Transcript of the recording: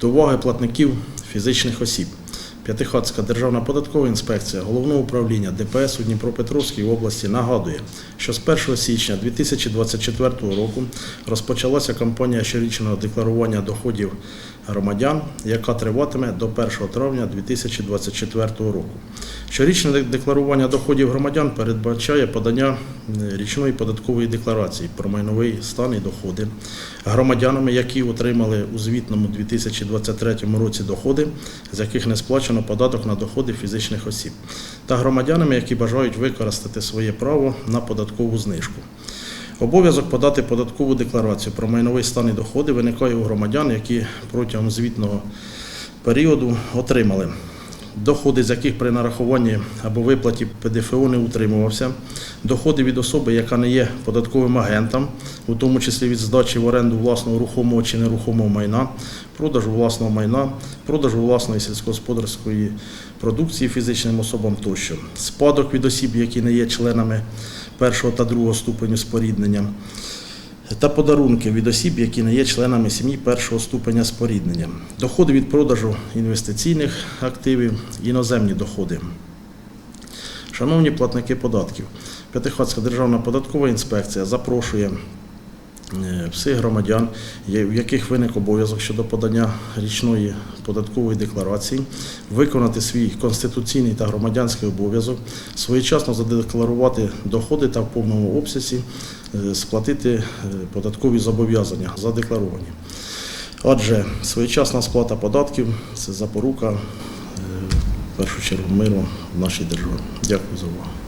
до уваги платників фізичних осіб. П'ятихатська державна податкова інспекція Головного управління ДПС у Дніпропетровській області нагадує, що з 1 січня 2024 року розпочалася кампанія щорічного декларування доходів громадян, яка триватиме до 1 травня 2024 року. Щорічне декларування доходів громадян передбачає подання річної податкової декларації про майновий стан і доходи громадянами, які отримали у звітному 2023 році доходи, з яких не сплачено податок на доходи фізичних осіб, та громадянами, які бажають використати своє право на податкову знижку. Обов'язок подати податкову декларацію про майновий стан і доходи виникає у громадян, які протягом звітного періоду отримали. Доходи, з яких при нарахуванні або виплаті ПДФО не утримувався, доходи від особи, яка не є податковим агентом, у тому числі від здачі в оренду власного рухомого чи нерухомого майна, продажу власного майна, продажу власної сільськогосподарської продукції фізичним особам тощо, спадок від осіб, які не є членами першого та другого ступеню споріднення, та подарунки від осіб, які не є членами сім'ї першого ступеня споріднення, доходи від продажу інвестиційних активів, іноземні доходи. Шановні платники податків, П'ятихатська державна податкова інспекція запрошує всіх громадян, в яких виник обов'язок щодо подання річної податкової декларації, виконати свій конституційний та громадянський обов'язок, своєчасно задекларувати доходи та в повному обсязі е, сплатити е, податкові зобов'язання задекларовані. Отже, своєчасна сплата податків це запорука е, в першу чергу миру в нашій державі. Дякую за увагу.